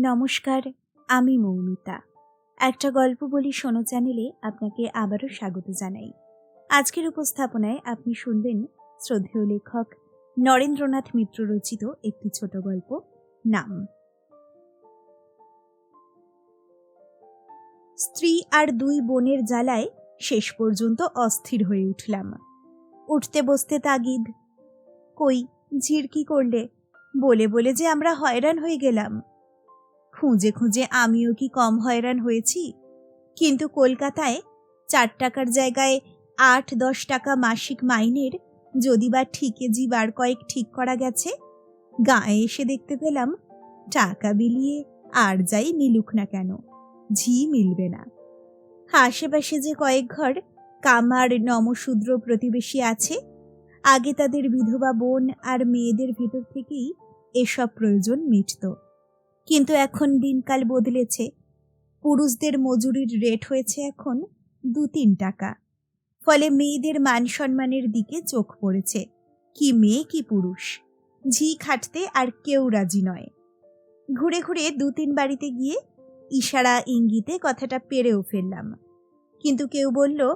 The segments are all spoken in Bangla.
নমস্কার, আমি মৌমিতা। একটা গল্প বলি শোনো চ্যানেলে আপনাকে আবারও স্বাগত জানাই। আজকের উপস্থাপনায় আপনি শুনবেন শ্রদ্ধেয় লেখক নরেন্দ্রনাথ মিত্র রচিত একটি ছোট গল্প, নাম। স্ত্রী আর দুই বোনের জ্বালায় শেষ পর্যন্ত অস্থির হয়ে উঠলাম। উঠতে বসতে তাগিদ, কই ঝির কি করলে? বলে বলে যে আমরা হয়রান হয়ে গেলাম। খুঁজে খুঁজে আমিও কি কম হয়রান হয়েছি? কিন্তু কলকাতায় চার টাকার জায়গায় আট, দশ টাকা মাসিক মাইনের যদি বা ঠিকে জি বার কয়েক ঠিক করা গেছে, গায়ে এসে দেখতে পেলাম টাকা বিলিয়ে আর যাই মিলুক না কেন, ঝি মিলবে না। আশেপাশে যে কয়েক ঘর কামার নমশূদ্র প্রতিবেশী আছে, আগে তাদের বিধবা বোন আর মেয়েদের ভিতর থেকেই এসব প্রয়োজন মিটত। কিন্তু এখন দিনকাল বদলেছে। পুরুষদের মজুরির রেট হয়েছে এখন দু তিন টাকা। ফলে মেয়েদের মান সম্মানের দিকে চোখ পড়েছে। কি মেয়ে, কি পুরুষ। ঝি খাটতে আর কেউ রাজি নয়। ঘুরে ঘুরে দু তিন বাড়িতে গিয়ে ইশারা, ইঙ্গিতে কথাটা পেরেও ফেললাম। কিন্তু কেউ বলল,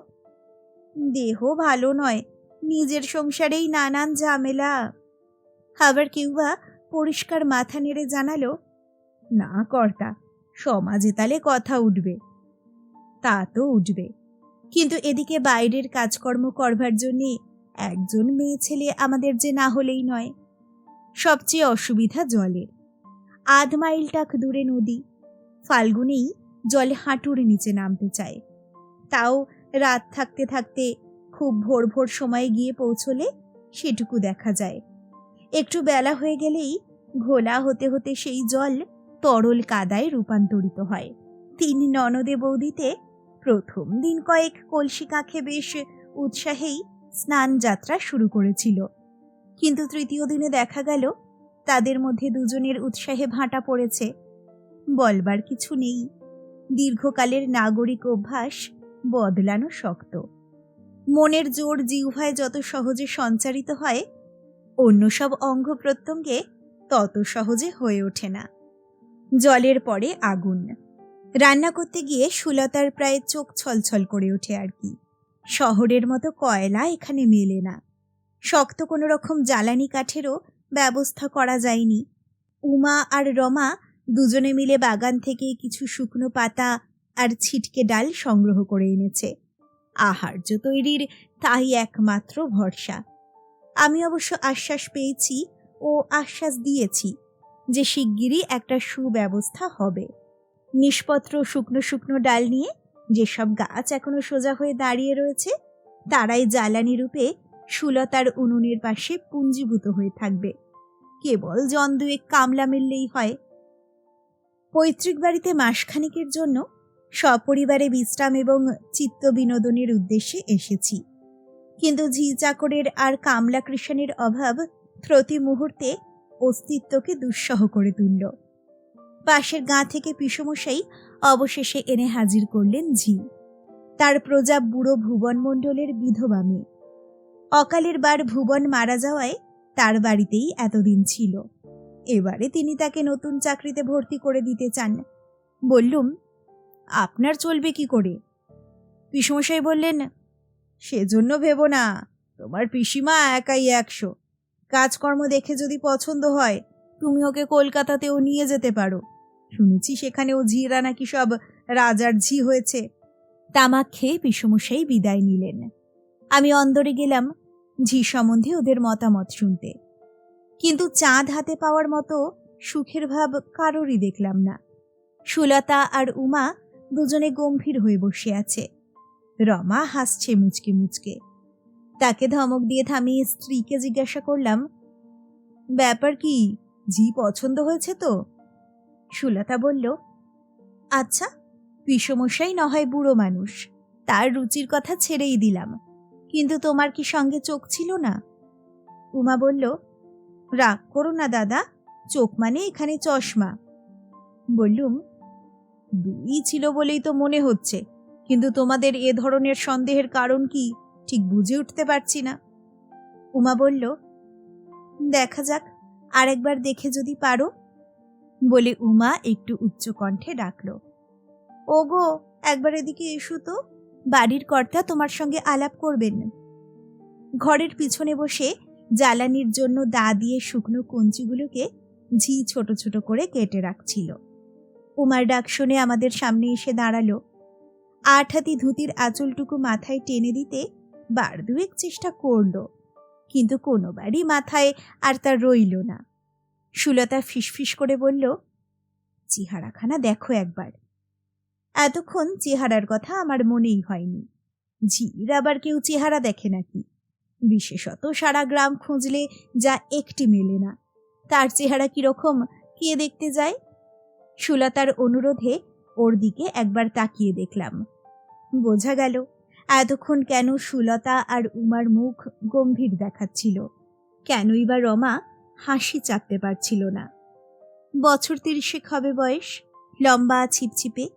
দেহ ভালো নয়, নিজের সংসারেই নানান ঝামেলা। আবার কেউ বা পরিষ্কার মাথা নেড়ে জানালো না কর্তা, সমাজে তালে কথা উঠবে। তা তো উঠবে। কিন্তু এদিকে বাইরের কাজকর্ম করবার জন্যে একজন মেয়ে ছেলে আমাদের যে না হলেই নয়। সবচেয়ে অসুবিধা জলের। আধ মাইল টাক দূরে নদী। ফাল্গুনেই জলে হাঁটুর নিচে নামতে চায়। তাও রাত থাকতে থাকতে খুব ভোর ভোর সময়ে গিয়ে পৌঁছলে সেটুকু দেখা যায়। একটু বেলা হয়ে গেলেই ঘোলা হতে হতে সেই জল তরল কাদায় রূপান্তরিত হয়। তিন ননদে বৌদিতে প্রথম দিন কয়েক কলসি কাখে বেশ উৎসাহেই স্নান যাত্রা শুরু করেছিল। কিন্তু তৃতীয় দিনে দেখা গেল, তাদের মধ্যে দুজনের উৎসাহে ভাঁটা পড়েছে। বলবার কিছু নেই। দীর্ঘকালের নাগরিক অভ্যাস বদলানো শক্ত। মনের জোর জিহ্বায় যত সহজে সঞ্চারিত হয়, অন্য সব অঙ্গ প্রত্যঙ্গে তত সহজে হয়ে ওঠে না। জলের পরে আগুন। রান্না করতে গিয়ে সুলতার প্রায় চোখ ছলছল করে ওঠে আর কি। শহরের মতো কয়লা এখানে মেলে না। শক্ত কোনো রকম জ্বালানি কাঠেরও ব্যবস্থা করা যায়নি। উমা আর রমা দুজনে মিলে বাগান থেকে কিছু শুকনো পাতা আর ছিটকে ডাল সংগ্রহ করে এনেছে। আহার্য তৈরির তাই একমাত্র ভরসা। আমি অবশ্য আশ্বাস পেয়েছি ও আশ্বাস দিয়েছি যে শিগগিরই একটা সুব্যবস্থা হবে। নিষ্পত্র শুকনো শুকনো ডাল নিয়ে যেসব গাছ এখনও সোজা হয়ে দাঁড়িয়ে রয়েছে, তারাই জ্বালানি রূপে সুলতার উনুনের পাশে পুঞ্জীভূত হয়ে থাকবে। কেবল জন দুয়েক কামলা মিললেই হয়। পৈতৃক বাড়িতে মাসখানিকের জন্য সপরিবারে বিশ্রাম এবং চিত্ত বিনোদনের উদ্দেশ্যে এসেছি। কিন্তু ঝি চাকরের আর কামলা কৃষণের অভাব প্রতি মুহূর্তে অস্তিত্বকে দুঃসহ করে তুলল। পাশের গাঁ থেকে পিসমশাই অবশেষে এনে হাজির করলেন ঝি। তার প্রজা বুড়ো ভুবন মণ্ডলের বিধবা মেয়ে। অকালের বার ভুবন মারা যাওয়ায় তার বাড়িতেই এতদিন ছিল। এবারে তিনি তাকে নতুন চাকরিতে ভর্তি করে দিতে চান। বললুম, আপনার চলবে কি করে? পিসমশাই বললেন, সেজন্য ভেবো না, তোমার পিসিমা একাই একশো। কাজকর্ম দেখে যদি পছন্দ হয়, তুমি ওকে কলকাতাতেও নিয়ে যেতে পারো। শুনেছি সেখানেও ঝিরা নাকি সব রাজার ঝি হয়েছে। তামাক খেয়ে বিষমশাই বিদায় নিলেন। আমি অন্দরে গেলাম ঝি সম্বন্ধে ওদের মতামত শুনতে। কিন্তু চাঁদ হাতে পাওয়ার মতো সুখের ভাব কারোরই দেখলাম না। সুলতা আর উমা দুজনে গম্ভীর হয়ে বসে আছে। রমা হাসছে মুচকে মুচকে। তাকে ধমক দিয়ে থামিয়ে স্ত্রীকে জিজ্ঞাসা করলাম, ব্যাপার কি? ঝি পছন্দ হয়েছে তো? সুলতা বলল আচ্ছা বিষমশাই নয় বুড়ো মানুষ, তার রুচির কথা ছেড়েই দিলাম, কিন্তু তোমার কি সঙ্গে চোখ ছিল না? উমা বলল, রাগ করো না দাদা, চোখ মানে এখানে চশমা। বললুম, দুই ছিল বলেই তো মনে হচ্ছে, কিন্তু তোমাদের এ ধরনের সন্দেহের কারণ কি? ঠিক বুঝে উঠতে পারছি না। উমা বলল, দেখা যাক, আরেকবার দেখে যদি পারো। বলে উমা একটু উচ্চ কণ্ঠে ডাকল, ওগো, একবার এদিকে এসো তো, বাড়ির কর্তা তোমার সঙ্গে আলাপ করবেন। ঘরের পিছনে বসে জ্বালানির জন্য দা দিয়ে শুকনো কঞ্চিগুলোকে ঝি ছোট ছোট করে কেটে রাখছিল। উমার ডাক শুনে আমাদের সামনে এসে দাঁড়াল। আট হাতি ধুতির আঁচলটুকু মাথায় টেনে দিতে বার দুয়েক চেষ্টা করল, কিন্তু কোনোবারই মাথায় আর তার রইল না। সুলতা ফিসফিস করে বলল, চেহারাখানা দেখো একবার। এতক্ষণ চেহারার কথা আমার মনেই হয়নি। ঝির আবার কেউ চেহারা দেখে নাকি? বিশেষত সারা গ্রাম খুঁজলে যা একটি মেলে না। তার চেহারা কীরকম, কে দেখতে যায়? সুলতার অনুরোধে ওর দিকে একবার তাকিয়ে দেখলাম। বোঝা গেল এতক্ষণ কেন সুলতা আর উমার মুখ গম্ভীর দেখাচ্ছিল? কেনই বা রমা হাসি চাপতে পারছিল না। বছর তিরিশেক হবে বয়স, লম্বা, ছিপছিপে,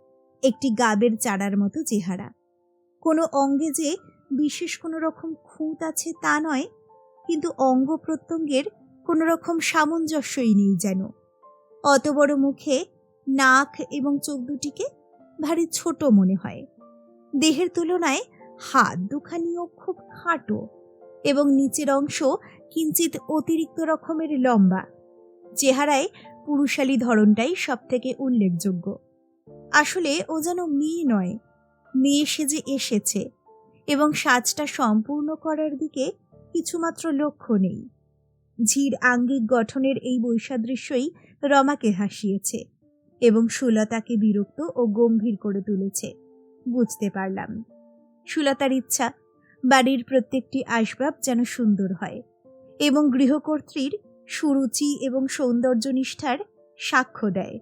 একটি গাবের চারার মতো চেহারা। কোনো অঙ্গে যে বিশেষ কোনো রকম খুঁত আছে তা নয়, কিন্তু অঙ্গ প্রত্যঙ্গের কোনো রকম সামঞ্জস্যই নেই যেন। অত বড় মুখে নাক এবং চোখ দুটিকে ভারী ছোট মনে হয়। দেহের তুলনায় হাত দুখানিও খুব খাটো এবং নিচের অংশ কিঞ্চিত অতিরিক্ত রকমের লম্বা। চেহারায় পুরুষালী ধরনটাই সব থেকে উল্লেখযোগ্য। আসলে ও যেন মেয়ে নয়, মেয়ে সেজে এসেছে এবং সাজটা সম্পূর্ণ করার দিকে কিছুমাত্র লক্ষ্য নেই। ঝির আঙ্গিক গঠনের এই বৈসাদৃশ্যই রমাকে হাসিয়েছে এবং সুলতাকে বিরক্ত ও গম্ভীর করে তুলেছে। বুঝতে পারলাম। সুলতার ইচ্ছা, বাড়ির প্রত্যেকটি আসবাব যেন সুন্দর হয় এবং গৃহকর্ত্রীর সুরুচি এবং সৌন্দর্য নিষ্ঠার সাক্ষ্য দেয়।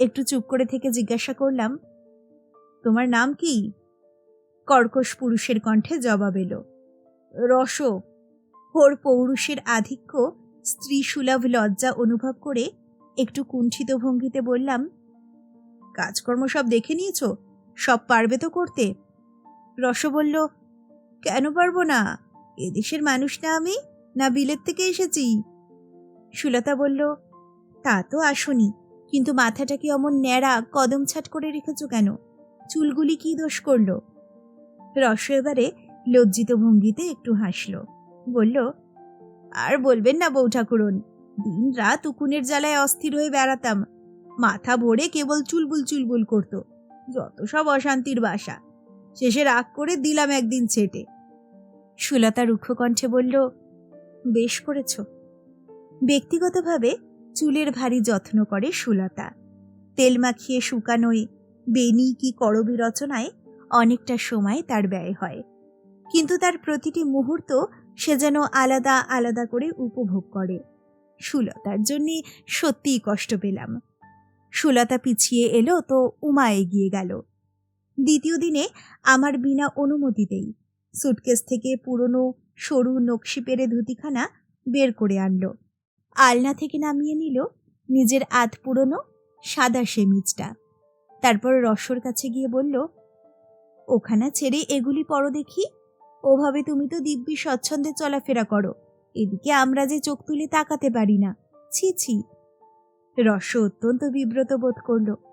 একটু চুপ করে থেকে জিজ্ঞাসা করলাম, তোমার নাম কি? কর্কশ পুরুষের কণ্ঠে জবাব এলো, রস। ওর পৌরুষের আধিক্য স্ত্রী সুলভ লজ্জা অনুভব করে একটু কুণ্ঠিত ভঙ্গিতে বললাম, কাজকর্ম সব দেখে নিয়েছ? সব পারবে তো করতে? রস বলল, কেন পারব না? এদেশের মানুষ না আমি, না বিলেত থেকে এসেছি? সুলতা বলল, তা তো আসনি, কিন্তু মাথাটা কি অমন ন্যাড়া, কদম ছাট করে রেখেছ কেন? চুলগুলি কি দোষ করল? রস এবারে লজ্জিত ভঙ্গিতে একটু হাসল, বলল, আর বলবেন না বউ ঠাকুরন, দিন রাত উকুনের জ্বালায় অস্থির হয়ে বেড়াতাম। মাথা ভরে কেবল চুলবুল চুলবুল করত, যত সব অশান্তির বাসা। শেষে রাগ করে দিলাম একদিন ছেটে। সুলতা রুক্ষ কণ্ঠে বলল, বেশ করেছ। ব্যক্তিগতভাবে চুলের ভারী যত্ন করে সুলতা। তেল মাখিয়ে শুকানোয় বেনি কি করবি রচনায় অনেকটা সময় তার ব্যয় হয়। কিন্তু তার প্রতিটি মুহূর্ত সে যেন আলাদা আলাদা করে উপভোগ করে। সুলতার জন্যে সত্যিই কষ্ট পেলাম। সুলতা পিছিয়ে এলো তো উমা এগিয়ে গেল। দ্বিতীয় দিনে আমার বিনা অনুমতিতেই সুটকেস থেকে পুরনো, সরু নকশি পেরে ধুতিখানা বের করে আনলো। আলনা থেকে নামিয়ে নিল নিজের আধ পুরনো, সাদা সেমিজটা। তারপর রসর কাছে গিয়ে বলল, ওখানা ছেড়ে এগুলি পরো দেখি। ওভাবে তুমি তো দিব্যি স্বচ্ছন্দে চলাফেরা করো। এদিকে আমরা যে চোখ তুলে তাকাতে পারি না। ছি ছি। রস অত্যন্ত বিব্রত বোধ করল।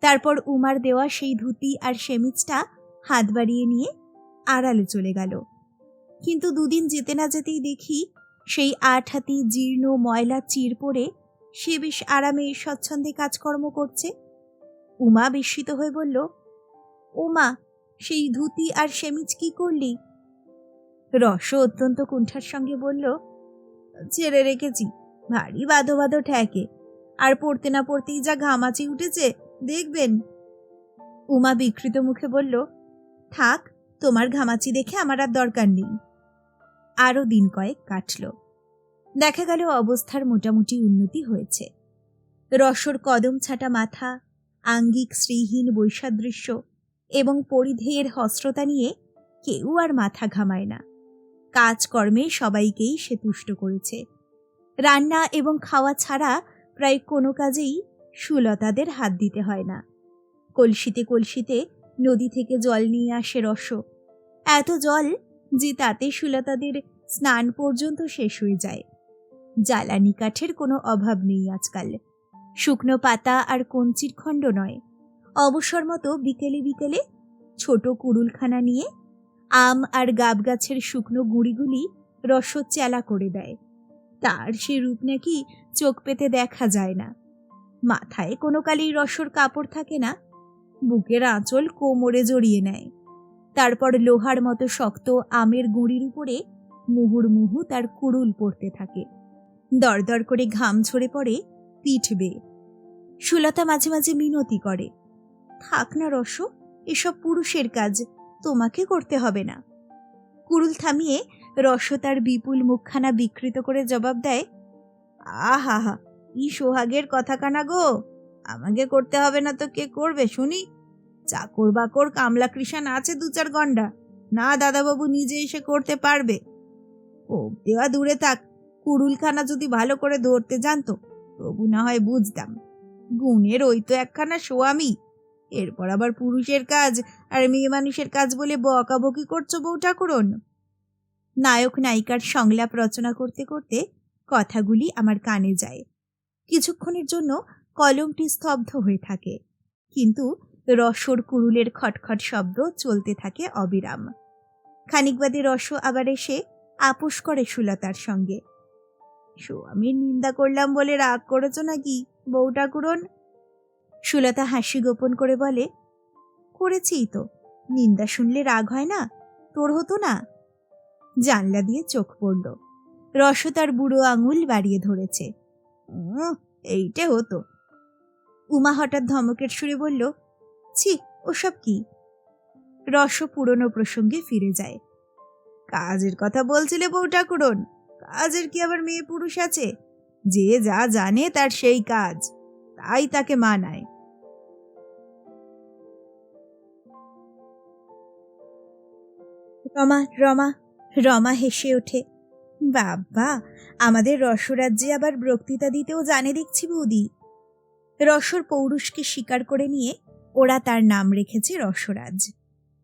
তারপর উমার দেওয়া সেই ধুতি আর সেমিজটা হাত বাড়িয়ে নিয়ে আড়ালে চলে গেল। কিন্তু দুদিন যেতে না যেতেই দেখি সেই আট হাতি জীর্ণ ময়লা চির পড়ে সে বেশ আরামে স্বচ্ছন্দে কাজকর্ম করছে। উমা বিস্মিত হয়ে বলল, ওমা, সেই ধুতি আর সেমিজ কি করলি? রস অত্যন্ত কুণ্ঠার সঙ্গে বলল, ছেড়ে রেখেছি, ভারী বাঁধো বাঁধো ঠেকে, আর পড়তে না পড়তেই যা ঘামাচি উঠেছে দেখবেন। উমা বিকৃত মুখে বলল, থাক, তোমার ঘামাচি দেখে আমার আর দরকার নেই। আরও দিন কয়েক কাটল। দেখা গেল অবস্থার মোটামুটি উন্নতি হয়েছে। রসর কদম ছাটা মাথা, আঙ্গিক শ্রীহীন বৈসাদৃশ্য এবং পরিধেয়ের হস্রতা নিয়ে কেউ আর মাথা ঘামায় না। কাজকর্মে সবাইকেই সে তুষ্ট করেছে। রান্না এবং খাওয়া ছাড়া প্রায় কোনো কাজেই সুলতাদের হাত দিতে হয় না। কলসিতে কলসিতে নদী থেকে জল নিয়ে আসে রস। এত জল যে তাতে সুলতাদের স্নান পর্যন্ত শেষ হয়ে যায়। জ্বালানি কাঠের কোনো অভাব নেই আজকাল। শুকনো পাতা আর কঞ্চির খণ্ড নয়। অবসর মতো বিকেলে বিকেলে ছোট কুড়ুলখানা নিয়ে আম আর গাব গাছের শুকনো গুঁড়িগুলি রসচ্যালা করে দেয়। তার সে রূপ নাকি চোখ পেতে দেখা যায় না। মাথায় কোনো কালি রসর কাপড় থাকে না। বুকের আঁচল কোমরে জড়িয়ে নেয়। তারপর লোহার মতো শক্ত আমের গুঁড়ির উপরে মুহুর্মুহু তার কুড়ুল পড়তে থাকে। দরদর করে ঘাম ঝরে পড়ে, পিঠ সুলতা মাঝে মাঝে মিনতি করে, থাক না রস, এসব পুরুষের কাজ, তোমাকে করতে হবে না। কুড়ুল থামিয়ে রস তার বিপুল মুখখানা বিকৃত করে জবাব দেয়, আহা হা ই সোহাগের কথা কানা গো? আমাকে করতে হবে না তো কে করবে, শুনি? চাকর বাকর কামলা কৃষাণ আছে দু চার গন্ডা। না, দাদাবাবু, নিজে এসে করতে পারবে। ও দেওয়া দূরে থাক। কুড়ুলখানা যদি ভালো করে ধরতে জানতো, তবু না হয় বুঝতাম। গুণের ওই তো একখানা সোয়ামি এরপর আবার পুরুষের কাজ, আর মেয়ে মানুষের কাজ বলে বকাবকি করছ বউ ঠাকুরন? নায়ক নায়িকার সংলাপ রচনা করতে করতে কথাগুলি আমার কানে যায়। কিছুক্ষণের জন্য কলমটি স্তব্ধ হয়ে থাকে। কিন্তু রসর কুরুলের খটখট শব্দ চলতে থাকে অবিরাম। খানিক বাদে রস আবার এসে আপোষ করে সুলতার সঙ্গে। স্বামীর নিন্দা করলাম বলে রাগ করেছ নাকি, বউ ঠাকুরন? সুলতা হাসি গোপন করে বলে করেছিই তো। নিন্দা শুনলে রাগ হয় না, তোর হতো না? জানলা দিয়ে চোখ পড়ল। রস তার বুড়ো আঙুল বাড়িয়ে ধরেছে। এইটে হতো। উমা হঠাৎ ধমকের সুরে বলল, ছি, ওসব কি? রস পুরনো প্রসঙ্গে ফিরে যায়। কাজের কথা বলছিলে বউ ঠাকুরন, কাজের কি আবার মেয়ে পুরুষ আছে? যে যা জানে তার সেই কাজ, তাই তাকে মানায়। রমা রমা রমা হেসে ওঠে। বাবা, আমাদের রসরাজ্যে আবার বক্তৃতা দিতেও জানে দেখছি বৌদি। রসর পৌরুষকে স্বীকার করে নিয়ে ওরা তার নাম রেখেছে রসরাজ।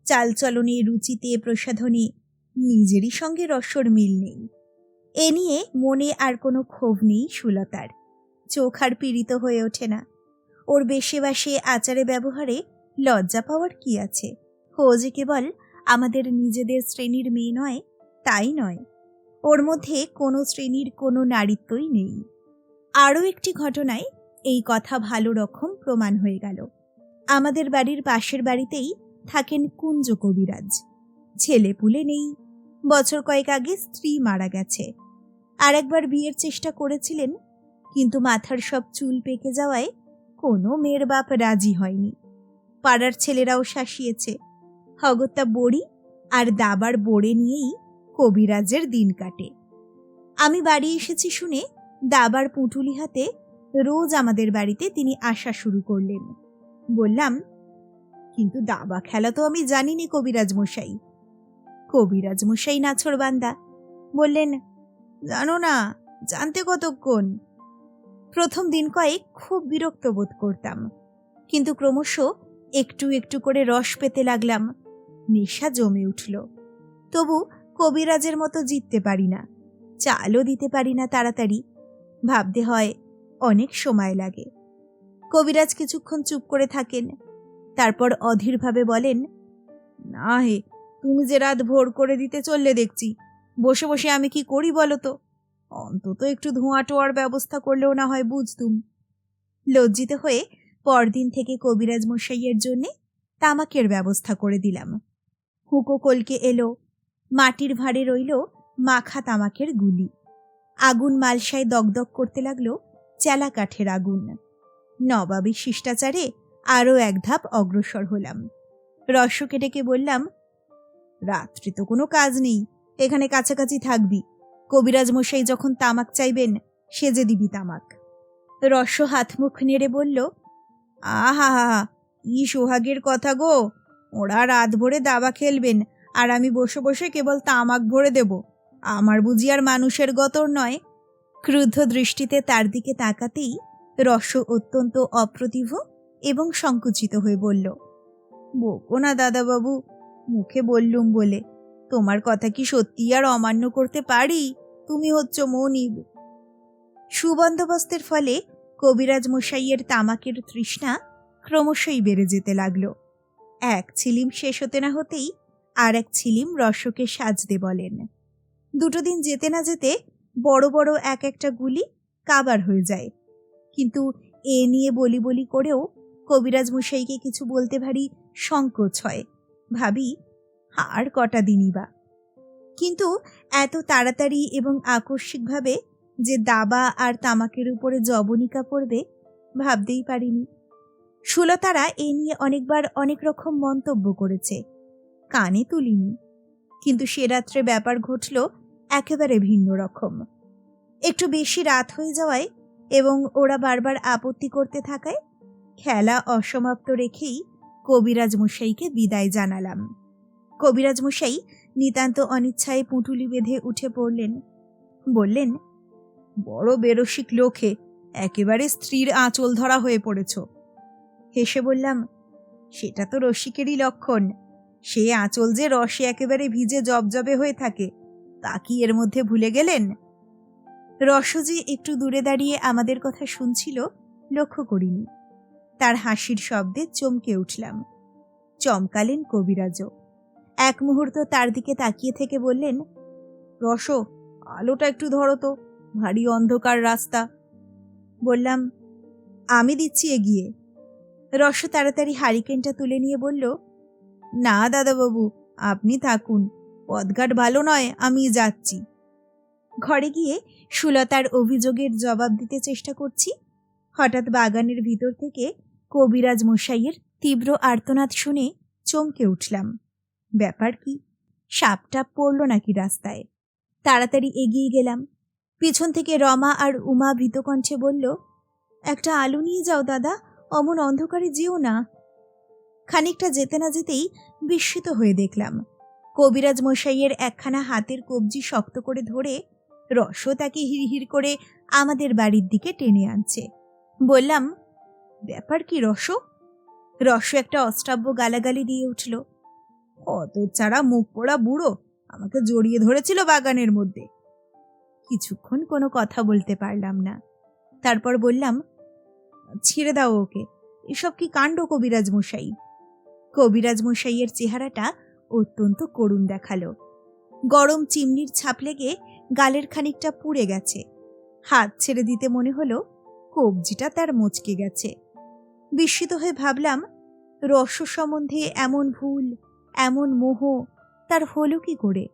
চালচলনে, রুচিতে, প্রসাধনে নিজেরই সঙ্গে রসর মিল নেই। এ নিয়ে মনে আর কোনো ক্ষোভ নেই সুলতার। চোখ আর পীড়িত হয়ে ওঠে না। ওর বেশে বাসে আচারে ব্যবহারে লজ্জা পাওয়ার কি আছে? ও যে কেবল আমাদের নিজেদের শ্রেণির মেয়ে নয়, তাই নয়। ওর মধ্যে কোনো শ্রেণির কোনো নারীত্বই নেই। আরও একটি ঘটনায় এই কথা ভালো রকম প্রমাণ হয়ে গেল। আমাদের বাড়ির পাশের বাড়িতেই থাকেন কুঞ্জ কবিরাজ। ছেলে পুলে নেই। বছর কয়েক আগে স্ত্রী মারা গেছে। আর একবার বিয়ের চেষ্টা করেছিলেন, কিন্তু মাথার সব চুল পেকে যাওয়ায় কোনো মেয়ের বাপ রাজি হয়নি। পাড়ার ছেলেরাও শাসিয়েছে। হগত্যা বড়ি আর দাবার বড়ে নিয়েই কবিরাজের দিন কাটে। আমি বাড়ি এসেছি শুনে দাবার পুঁটুলি হাতে রোজ আমাদের বাড়িতে তিনি আসা শুরু করলেন। বললাম, কিন্তু দাবা খেলা তো আমি জানিনি কবিরাজ মশাই। কবিরাজ মশাই নাছর বান্দা। বললেন, জানো না, জানতে কতক্ষণ? প্রথম দিন কয়েক খুব বিরক্ত বোধ করতাম, কিন্তু ক্রমশ একটু একটু করে রস পেতে লাগলাম, নেশা জমে উঠল। তবু কবিরাজের মতো জিততে পারি না। চালও দিতে পারি না তাড়াতাড়ি। ভাবতে হয় অনেক সময় লাগে। কবিরাজ কিছুক্ষণ চুপ করে থাকেন। তারপর অধীরভাবে বলেন, না হে, তুমি যে রাত ভোর করে দিতে চললে দেখছি। বসে বসে আমি কি করি বলো তো? অন্তত একটু ধোঁয়া টোয়ার ব্যবস্থা করলেও না হয় বুঝতুম। লজ্জিত হয়ে পরদিন থেকে কবিরাজ মশাইয়ের জন্যে তামাকের ব্যবস্থা করে দিলাম। হুকো কলকে এলো মাটির ভাড়ে রইল মাখা তামাকের গুলি। আগুন মালসায় দগদগ করতে লাগল চেলা কাঠের আগুন। নবাবী শিষ্টাচারে আরও এক ধাপ অগ্রসর হলাম। রস্যকে ডেকে বললাম, রাত্রি তো কোনো কাজ নেই, এখানে কাছাকাছি থাকবি। কবিরাজ মশাই যখন তামাক চাইবেন, সেজে দিবি তামাক। রস্য হাত মুখ নেড়ে বলল, আহা হা কি সোহাগের কথা গো! ওরা রাত ভরে দাবা খেলবেন আর আমি বসে বসে কেবল তামাক ভরে দেব। আমার বুঝি আর মানুষের গতর নয়। ক্রুদ্ধ দৃষ্টিতে তার দিকে তাকাতেই রস অত্যন্ত অপ্রতিভ এবং সংকুচিত হয়ে বলল, বকো না দাদাবাবু, মুখে বললুম বলে। তোমার কথা কি সত্যি আর অমান্য করতে পারি? তুমি হচ্ছ মনিব। সুবন্দোবস্তের ফলে কবিরাজ মশাইয়ের তামাকের তৃষ্ণা ক্রমশই বেড়ে যেতে লাগল। এক ছিলিম শেষ হতে না হতেই আর এক ছিলিম রসকে সাজতে বলেন। দুটো দিন যেতে না যেতে বড় বড় এক একটা গুলি কাবার হয়ে যায়। কিন্তু এ নিয়ে বলি বলি করেও কবিরাজ মশাইকে কিছু বলতে ভারী সংকোচ হয়। ভাবি, আর কটা দিনই বা? কিন্তু এত তাড়াতাড়ি এবং আকস্মিকভাবে যে দাবা আর তামাকের উপরে জবনিকা পড়বে ভাবতেই পারিনি। সুলতারা এ নিয়ে অনেকবার অনেক রকম মন্তব্য করেছে। কানে তুলিনি। কিন্তু সে রাত্রে ব্যাপার ঘটল একেবারে ভিন্ন রকম। একটু বেশি রাত হয়ে যাওয়ায় এবং ওরা বারবার আপত্তি করতে থাকায় খেলা অসমাপ্ত রেখেই কবিরাজ মশাইকে বিদায় জানালাম। কবিরাজ মশাই নিতান্ত অনিচ্ছায় পুঁটুলি বেঁধে উঠে পড়লেন। বললেন, বড় বেরসিক লোকে, একেবারে স্ত্রীর আঁচল ধরা হয়ে পড়েছ। হেসে বললাম, সেটা তো রসিকেরই লক্ষণ। সে আঁচল যে রসে একেবারে ভিজে জবজবে হয়ে থাকে, তা কি এর মধ্যে ভুলে গেলেন? রসজি একটু দূরে দাঁড়িয়ে আমাদের কথা শুনছিল, লক্ষ্য করিনি। তার হাসির শব্দে চমকে উঠলাম। চমকালেন কবিরাজও। এক মুহূর্ত তার দিকে তাকিয়ে থেকে বললেন, রস, আলোটা একটু ধরো তো, ভারী অন্ধকার রাস্তা। বললাম, আমি দিচ্ছি এগিয়ে। রস তাড়াতাড়ি হারিকেনটা তুলে নিয়ে বলল না, দাদাবাবু, আপনি থাকুন। পথঘাট ভালো নয়, আমি যাচ্ছি। ঘরে গিয়ে সুলতার অভিযোগের জবাব দিতে চেষ্টা করছি। হঠাৎ বাগানের ভিতর থেকে কবিরাজ মশাইয়ের তীব্র আর্তনাদ শুনে চমকে উঠলাম। ব্যাপার কি? সাপটাপ পড়ল নাকি রাস্তায়? তাড়াতাড়ি এগিয়ে গেলাম। পিছন থেকে রমা আর উমা ভীতকণ্ঠে বলল, একটা আলু নিয়ে যাও, দাদা। অমন অন্ধকারে যেও না। খানিকটা যেতে না যেতেই বিস্মিত হয়ে দেখলাম। কবিরাজ মশাইয়ের একখানা হাতের কবজি শক্ত করে ধরে রস তাকে হিড়হির করে আমাদের বাড়ির দিকে টেনে আনছে। বললাম, ব্যাপার কি রস? রস একটা অষ্টাব্য গালাগালি দিয়ে উঠল অত চারা মুখ পোড়া বুড়ো, আমাকে জড়িয়ে ধরেছিল বাগানের মধ্যে। কিছুক্ষণ কোনো কথা বলতে পারলাম না। তারপর বললাম, ছেড়ে দাও ওকে, এসব কি কাণ্ড কবিরাজ মশাই? কবিরাজ মশাইয়ের চেহারাটা অত্যন্ত করুণ দেখাল। গরম চিমনির ছাপ লেগে গালের খানিকটা পুড়ে গেছে। হাত ছেড়ে দিতে মনে হলো কবজিটা তার মচকে গেছে। বিস্মিত হয়ে ভাবলাম রস সম্বন্ধে এমন ভুল, এমন মোহ, তার হলো কি করে?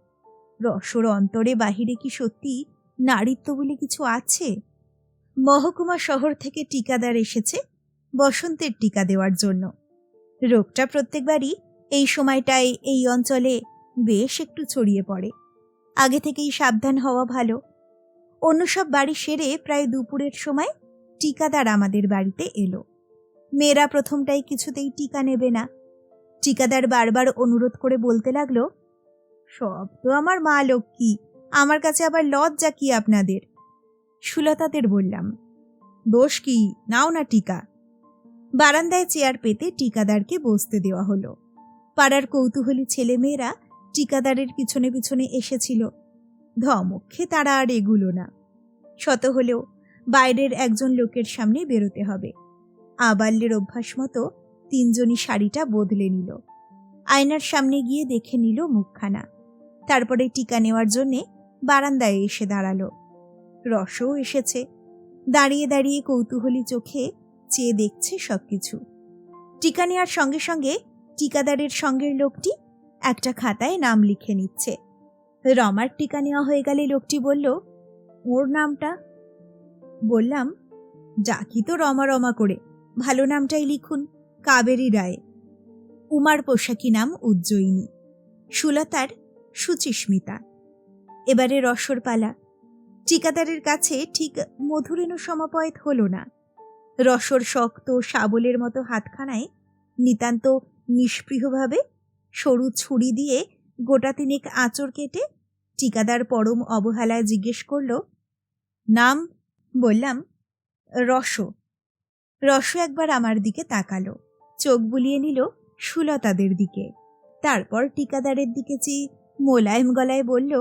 রসর অন্তরে বাহিরে কি সত্যি নারীত্ব বলে কিছু আছে? মহকুমা শহর থেকে টিকাদার এসেছে বসন্তের টিকা দেওয়ার জন্য। রোগটা প্রত্যেকবারই এই সময়টায় এই অঞ্চলে বেশ একটু ছড়িয়ে পড়ে। আগে থেকেই সাবধান হওয়া ভালো। অন্য সব বাড়ি সেরে প্রায় দুপুরের সময় টিকাদার আমাদের বাড়িতে এলো। মেয়েরা প্রথমটাই কিছুতেই টিকা নেবে না। টিকাদার বারবার অনুরোধ করে বলতে লাগল, সব তো আমার মা লক্ষ্মী, আমার কাছে আবার লজ্জা কি আপনাদের? সুলতাদের বললাম, দোষ কি? নাও না টিকা। বারান্দায় চেয়ার পেতে টিকাদারকে বসতে দেওয়া হলো। পাড়ার কৌতূহলী ছেলেমেয়েরা টিকাদারের পিছনে পিছনে এসেছিল। ধমক্ষে তারা আর এগুলো না। শত হলেও বাইরের একজন লোকের সামনে বেরোতে হবে। আবাল্যের অভ্যাস মতো তিনজনই শাড়িটা বদলে নিল। আয়নার সামনে গিয়ে দেখে নিল মুখখানা। তারপরে টিকা নেওয়ার জন্যে বারান্দায় এসে দাঁড়াল। রসও এসেছে। দাঁড়িয়ে দাঁড়িয়ে কৌতূহলী চোখে চেয়ে দেখছে সবকিছু। টিকা নেওয়ার সঙ্গে সঙ্গে টিকাদারের সঙ্গের লোকটি একটা খাতায় নাম লিখে নিচ্ছে। রমার টিকা নেওয়া হয়ে গেলে লোকটি বলল, ওর নামটা? বললাম, ডাকি তো রমা রমা করে, ভালো নামটাই লিখুন, কাবেরী রায়। উমার পোশাকি নাম উজ্জয়িনী, সুলতার সুচিস্মিতা। এবারে রসর পালা ঠিকাদারের কাছে ঠিক মধুরেণু সমাপয়েত হলো না। রসর শক্ত শাবলের মতো হাতখানায় নিতান্ত নিষ্পৃহভাবে সরু ছুরি দিয়ে গোটা তিনেক আঁচড় কেটে ঠিকাদার পরম অবহেলায় জিজ্ঞেস করল, নাম? বললাম, রস। রস একবার আমার দিকে তাকালো, চোখ বুলিয়ে নিল সুলতাদের দিকে। তারপর টিকাদারের দিকে চেয়ে মোলায়েম গলায় বলল,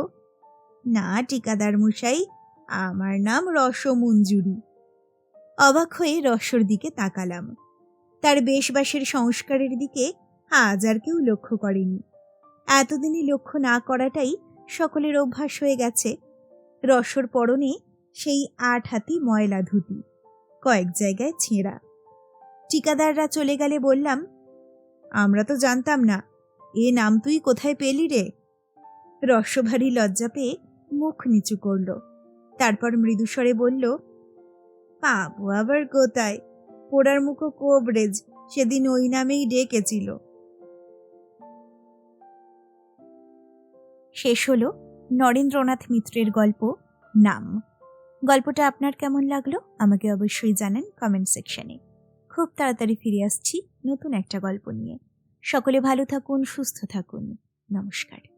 না টিকাদার মশাই, আমার নাম রসমঞ্জুরি অবাক হয়ে রসর দিকে তাকালাম। তার বেশবাসের সংস্কারের দিকে আজ আর কেউ লক্ষ্য করেনি। এতদিনই লক্ষ্য না করাটাই সকলের অভ্যাস হয়ে গেছে। রসর পরনে সেই আট হাতি ময়লা ধুতি, কয়েক জায়গায় ছেঁড়া। ঠিকাদাররা চলে গেলে বললাম, আমরা তো জানতাম না, এ নাম তুই কোথায় পেলি রে? রসভারী লজ্জা পেয়ে মুখ নিচু করল। তারপর মৃদুস্বরে বলল পাবো আবার কোথায়? পোড়ার মুখো কোবরেজ সেদিন ওই নামেই ডেকেছিল। শেষ হলো নরেন্দ্রনাথ মিত্রের গল্প, নাম। গল্পটা আপনার কেমন লাগল আমাকে অবশ্যই জানান কমেন্ট সেকশনে খুব তাড়াতাড়ি ফিরে আসছি নতুন একটা গল্প নিয়ে। সকলে ভালো থাকুন, সুস্থ থাকুন। নমস্কার।